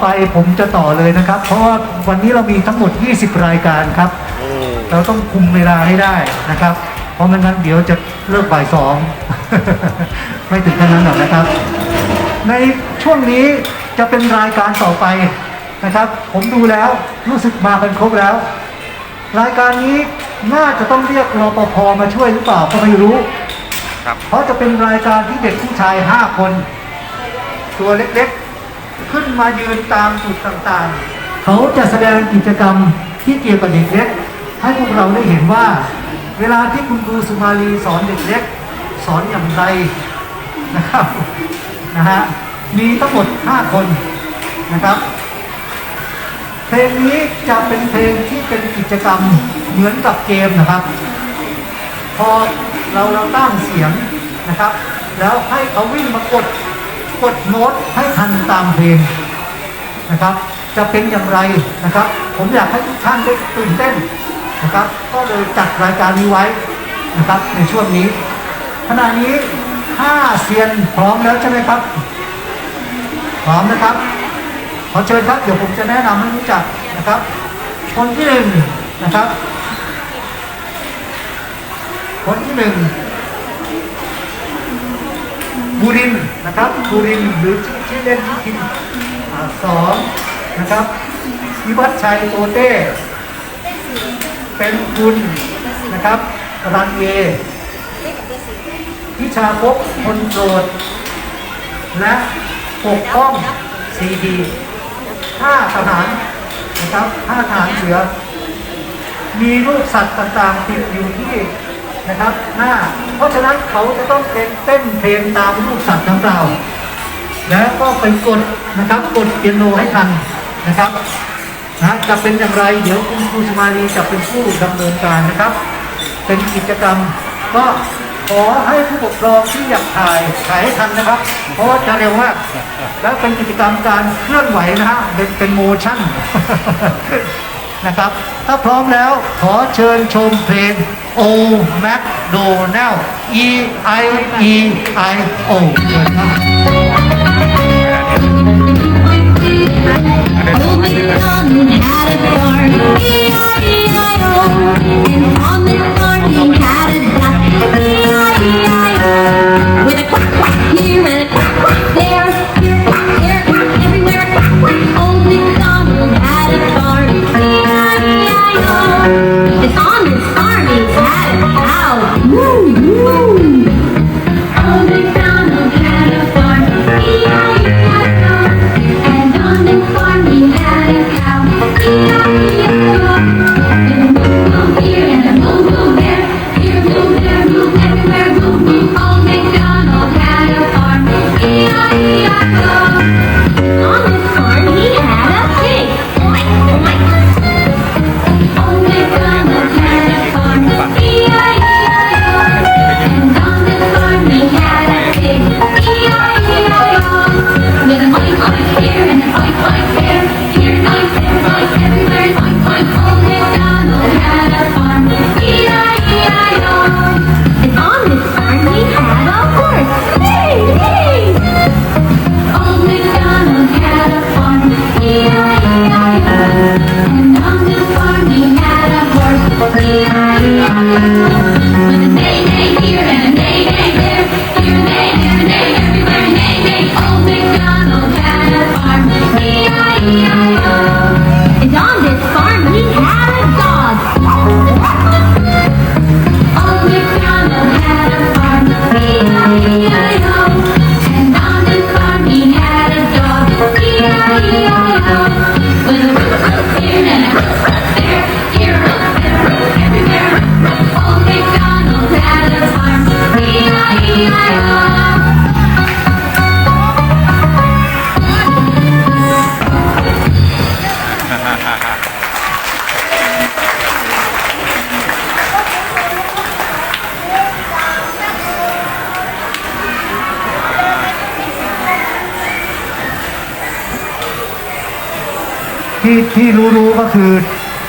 ไปผมจะต่อเลยนะครับ เพราะว่าวันนี้เรามีทั้งหมด 20 รายการครับ เราต้องคุมเวลาให้ได้นะครับ เพราะไม่งั้นเดี๋ยวจะเลิกบ่ายสอง ไม่ถึงขนาดนั้นหรอกนะครับ ในช่วงนี้จะเป็นรายการต่อไปนะครับ ผมดูแล้วรู้สึกมากันครบแล้ว รายการนี้น่าจะต้องเรียกรปภมาช่วยหรือเปล่าก็ไม่รู้ครับเพราะจะเป็นรายการที่เด็กผู้ชายห้าคน ตัวเล็กๆ ขึ้นมายืนตามจุดต่างๆ เขาจะแสดงกิจกรรมที่เกี่ยวกับเด็กเล็ก ให้พวกเราได้เห็นว่า เวลาที่คุณครูสุมาลีสอนเด็กเล็ก สอนอย่างไรนะครับนะฮะมีทั้งหมด 5 คนนะครับ เพลงนี้จะเป็นเพลงที่เป็นกิจกรรมเหมือนกับเกมนะครับ พอเราเราตั้งเสียงนะครับ แล้วให้เขาวิ่งมากด กดโน้ตให้ทันตามเพลงนะครับ จะเป็นอย่างไรนะครับ ผมอยากให้ทุกท่านได้ตื่นเต้นนะครับ ก็เลยจัดรายการนี้ไว้นะครับในช่วงนี้ขณะนี้ห้าเซียนพร้อมแล้วใช่ไหมครับ พร้อมนะครับ ขอเชิญครับเดี๋ยวผมจะแนะนำให้รู้จักนะครับ คนที่หนึ่งนะครับ คนที่หนึ่ง บูรินนะครับบูรินหรือชื่อเล่นที่คิมสองนะครับวิวัฒชัยโตเต้ เป็นคุณนะครับรันเวพิชาภพคนโสดและปกป้องซีดีห้าทหารนะครับห้าทหารเสือ มีรูปสัตว์ต่างๆติดอยู่ที่ นะครับหน้าเพราะฉะนั้นเขาจะต้องเต้นเพลงตามรูปสัตว์ดังกล่าแล้วก็ไปกดนะครับกดเปียโนให้ทันนะครับนะจะเป็นอย่างไร เดี๋ยวคุณครูสมาลีจะเป็นผู้ดำเนินการนะครับ เป็นกิจกรรม ก็ขอให้ผู้ปกครองที่อยากถ่ายถ่ายให้ทันนะครับ เพราะว่าจะเร็วมากแล้วเป็นกิจกรรมการเคลื่อนไหวนะฮะเป็นเป็นโมชั่นนะครับ ถ้าพร้อมแล้วขอเชิญชมเพลง O McDonald E I E I O เชิญครับ Old MacDonald had a farm, E-I-E-I-O. ที่รู้ๆก็คือ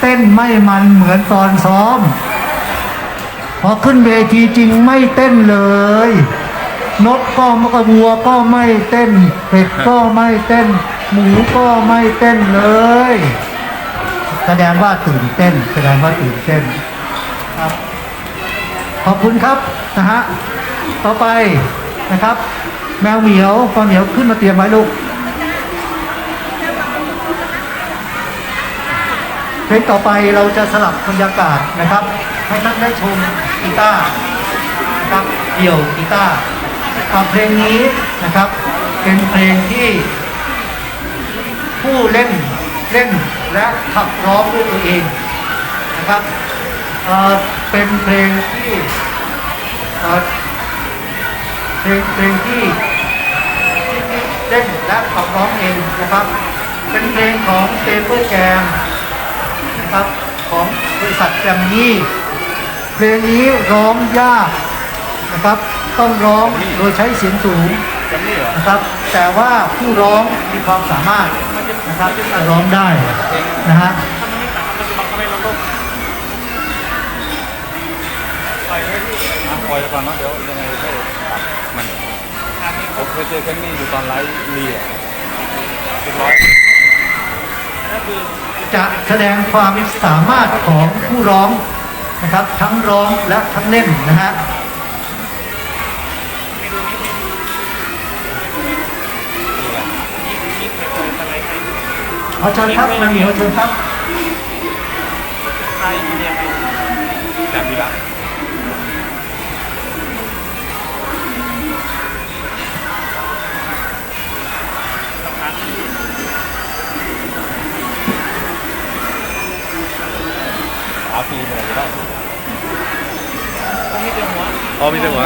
เต้นไม่มันเหมือนตอนซ้อม พอขึ้นเวทีจริงไม่เต้นเลยนกก็มกระวัวก็ไม่เต้นเป็ดก็ไม่เต้น หมูก็ไม่เต้นเลย แสดงว่าตื่นเต้น แสดงว่าตื่นเต้นครับขอบคุณครับนะฮะต่อไปนะครับ แมวเหมียวปอเหมียวขึ้นมาเตรียมไว้ลูก เพลงต่อไปเราจะสลับบรรยากาศนะครับ ให้ท่านได้ชมกีตาร์นะครับเดี่ยวกีตาร์เพลงนี้นะครับ เป็นเพลงที่ ผู้เล่นเล่นและขับร้องด้วยตัวเองนะครับเเป็นเพลงที่เเพลงเพลงที่เล่นและขับร้องเองนะครับ เป็นเพลงของเปเปอร์แจม นะครับของบริษัทแจมมี่เพลงนี้ร้องยากนะครับ ต้องร้องโดยใช้เสียงสูงจำนี่เหรอนะครับ แต่ว่าผู้ร้องมีความสามารถนะครับที่จะร้องได้นะฮะอะปล่อยไปก่อนเนาะเดี๋ยวยังไงก็ตัดมันผมเคยเจอแคนนี่อยู่ตอนไลฟ์รีอะเรียบร้อย จะแสดงความสามารถของผู้ร้องนะครับ ทั้งร้องและทั้งเล่นนะฮะขอเชิญครับนาเหนียวเชิญครับจำดีละ ขาปีมื่อไรก็ได้อ๋อมีแต่หัว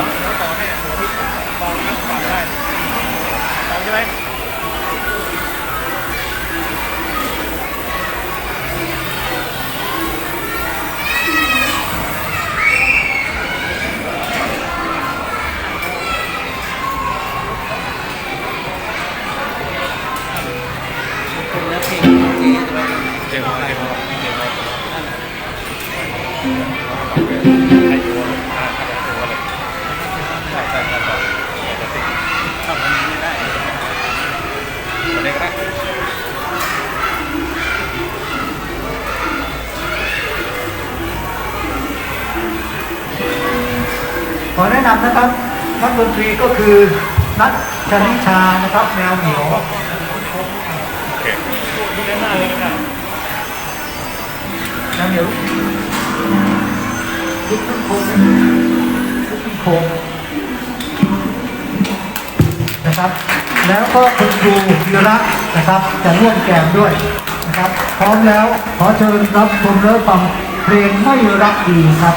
เขอแนะนำนะครับนักดนตรีก็คือนัทชนิชานะครับแมวเหมียวโอเคแมวเหมียวลุกขึ้นโค้งลุกขึ้นโค้งนะครับ แล้วก็คุณครูธีระนะครับ จะร่วมแกมด้วยนะครับ พร้อมแล้วขอเชิญรับชมเริ่มฟังเพลงไม่รักดีครับ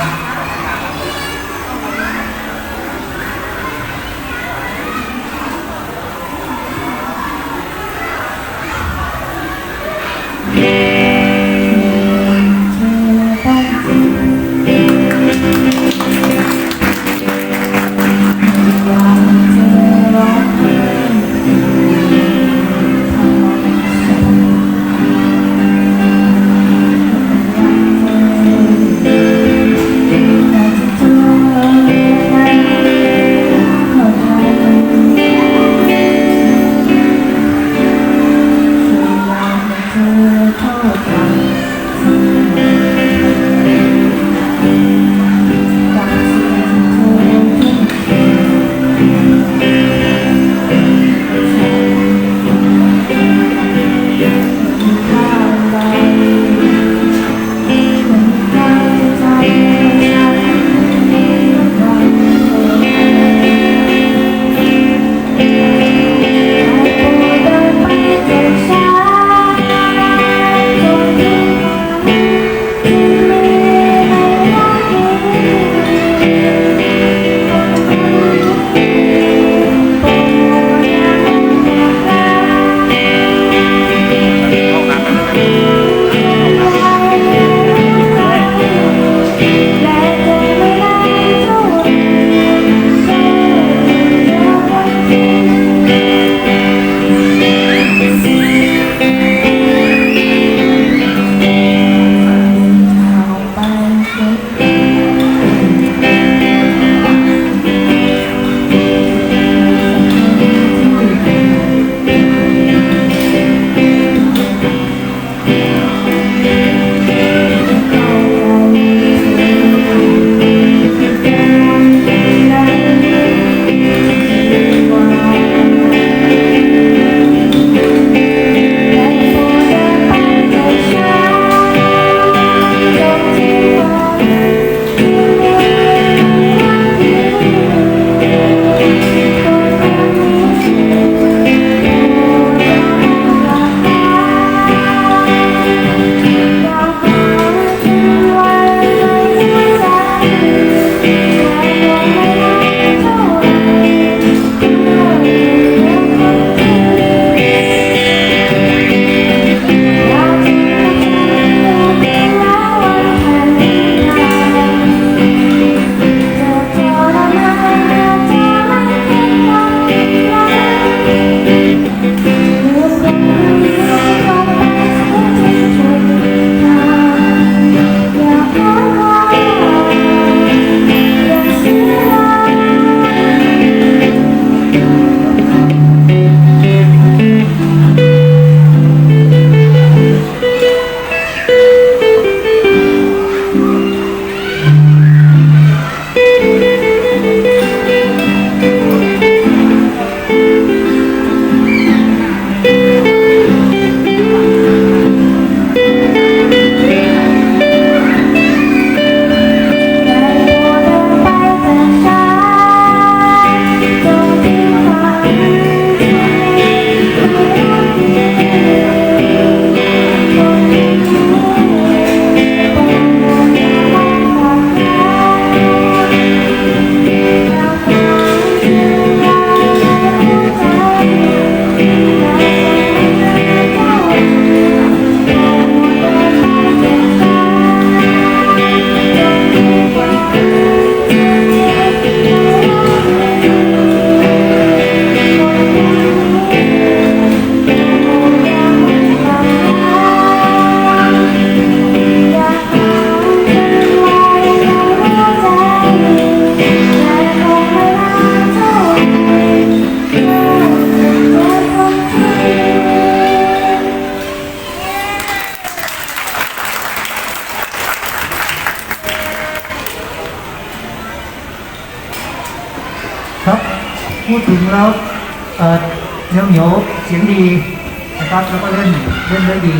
เล่นได้ดี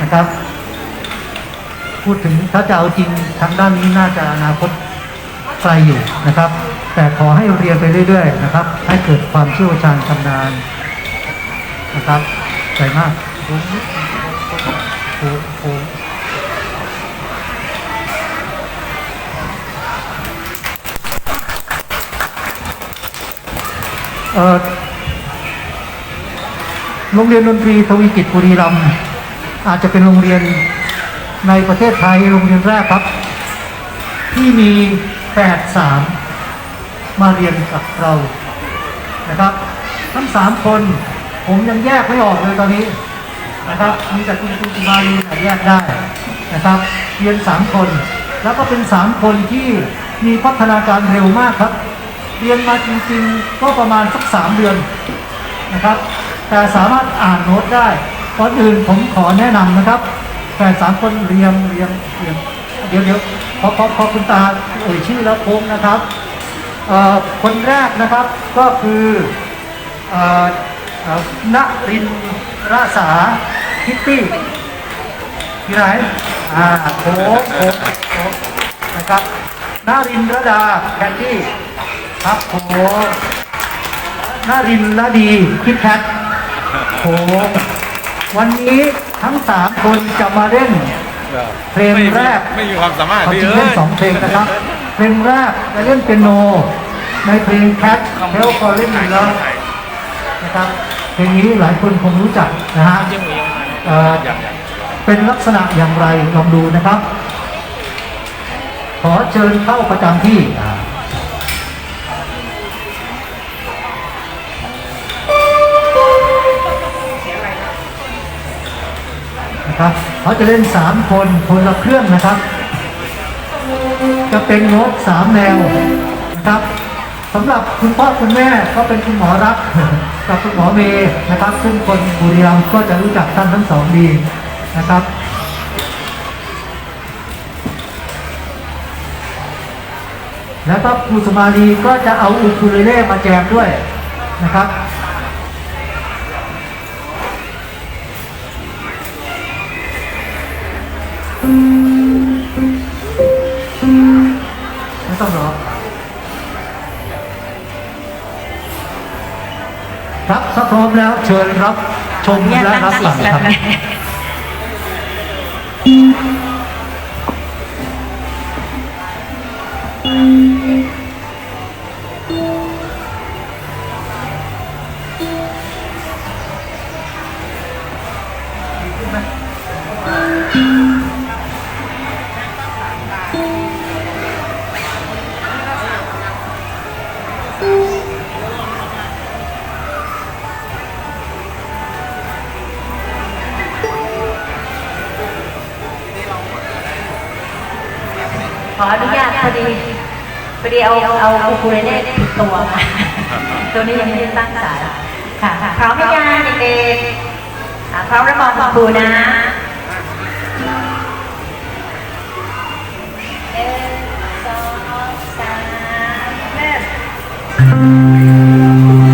นะครับ พูดถึงถ้าจะเอาจริงทางด้านนี้น่าจะอนาคตไกลอยู่นะครับ แต่ขอให้เรียนไปเรื่อยๆนะครับ ให้เกิดความเชี่ยวชาญชำนาญนะครับใจมากโอ้โหโอ้โหเอ่อ โรงเรียนดนตรีทวีกิจบุรีรัมย์อาจจะเป็นโรงเรียนในประเทศไทยโรงเรียนแรกครับ ที่มีแฝดสามาเรียนกับเรานะครับ ทั้งสามคนผมยังแยกไม่ออกเลยตอนนี้นะครับมีแต่คุณคุณมารีแยกได้นะครับ เรียนสามคน แล้วก็เป็นสามคนที่มีพัฒนาการเร็วมากครับ เรียนมาจริงๆ ก็ประมาณสักสามเดือนนะครับ แต่สามารถอ่านโน้ตได้ก่อนอื่นผมขอแนะนำนะครับแต่สามคนเรียงเรียงเรียงเดี๋ยวเดี๋ยวพอพอพอคุณตาเอ่ยชื่อแล้วโค้งนะครับคนแรกนะครับก็คือเอ่อเอ่อณรินราษาคิตตี้ที่ไหนอ่าโค้งโค้งโค้งนะครับณรินระดาแคนดี้ครับโค้งนารินละดีคิดแคท โหวันนี้ทั้งสามคนจะมาเล่น เพลงแรกไม่มีความสามารถเขาพี่จริงเอ้เล่นยสองเพลงนะครับ เพลงแรกจะเล่นเป็นโน ในเพลงแคทเทลฟอร์เล่นอยู่แล้วนะครับเพลงนี้หลายคนคงรู้จักนะฮะเอ่อเป็นลักษณะอย่างไรลองดูนะครับ ขอเชิญเข้าประจำที่ นะครับเขาจะเล่น 3 คนคนละเครื่องนะครับ จะเป็นโน้ตสามแนวนะครับสำหรับคุณพ่อคุณแม่ก็เป็นคุณหมอรักกับคุณหมอเมย์นะครับ ซึ่งคนบุรีรัมย์ก็จะรู้จักท่านทั้งสองดีนะครับแล้วก็ครูสมาลีก็จะเอาอูคูเลเล่มาแจมด้วยนะครับ ครับถ้าพร้อมแล้วเชิญครับชมและรับฟังครับข ออนุญาตพอดีพอดีเอาเอาอูคูเลเล่ติดตัวมาตัวนี้ยังไม่ได้ตั้งสายค่ะพร้อมไหมยังเด็กๆอะพร้อมแล้วมองคุณครูนะหนึ่งสองสามเริ่ม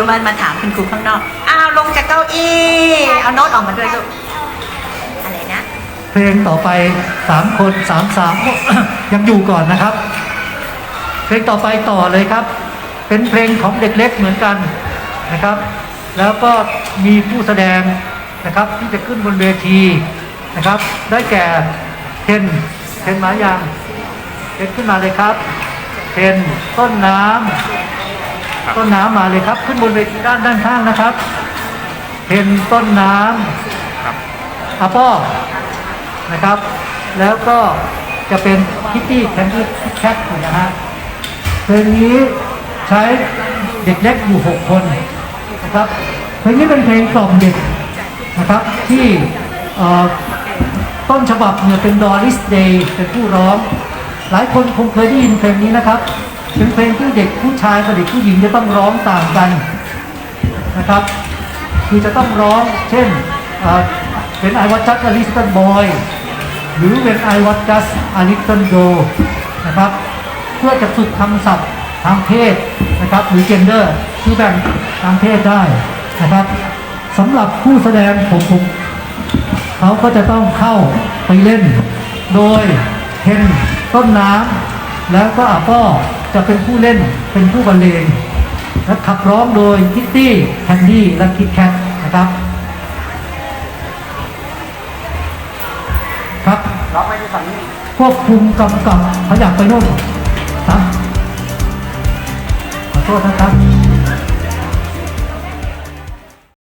ยวมันมาถามคุณครูข้างนอก อ้าวลงจากเก้าอี้ เอาโน้ตออกมาด้วยลูก อะไรนะ เพลงต่อไปสามคนสามสาม ยังอยู่ก่อนนะครับ เพลงต่อไปต่อเลยครับ เป็นเพลงของเด็กเล็กเหมือนกันนะครับ แล้วก็มีผู้แสดงนะครับ ที่จะขึ้นบนเวทีนะครับ ได้แก่เทนเทนมายังเทนขึ้นมาเลยครับเทนต้นน้ำ ต้นน้ำมาเลยครับ ขึ้นบนเวทีด้านด้านข้างนะครับเทนต้นน้ำครับอาป้อนะครับ แล้วก็จะเป็นคิตตี้แคนดี้แคทนะฮะเพลงนี้ใช้เด็กเล็กอยู่ 6 คนนะครับเพลงนี้เป็นเพลงกล่อมเด็กนะครับที่เอ่อต้นฉบับเนี่ยเป็นดอริสเดย์เป็นผู้ร้อง หลายคนคงเคยได้ยินเพลงนี้นะครับ เป็นเพลงที่เด็กผู้ชายกับเด็กผู้หญิงจะต้องร้องต่างกันนะครับคือจะต้องร้องเช่นเป็น I was just a little boy หรือเป็น I was just a little girl นะครับเพื่อจะฝึกคำศัพท์ทางเพศนะครับหรือ gender คือแบ่งทางเพศได้นะครับสำหรับผู้แสดงผมผมเขาก็จะต้องเข้าไปเล่น โดยเทนต้นน้ำแล้วก็อาป้อ จะเป็นผู้เล่นเป็นผู้บรรเลงและขับร้องโดยคิตตี้แคนดี้และคิดแคทนะครับครับรับไม่ได้สั่งควบคุมกำกับเขาอยากไปโน่นครับขอโทษนะครับ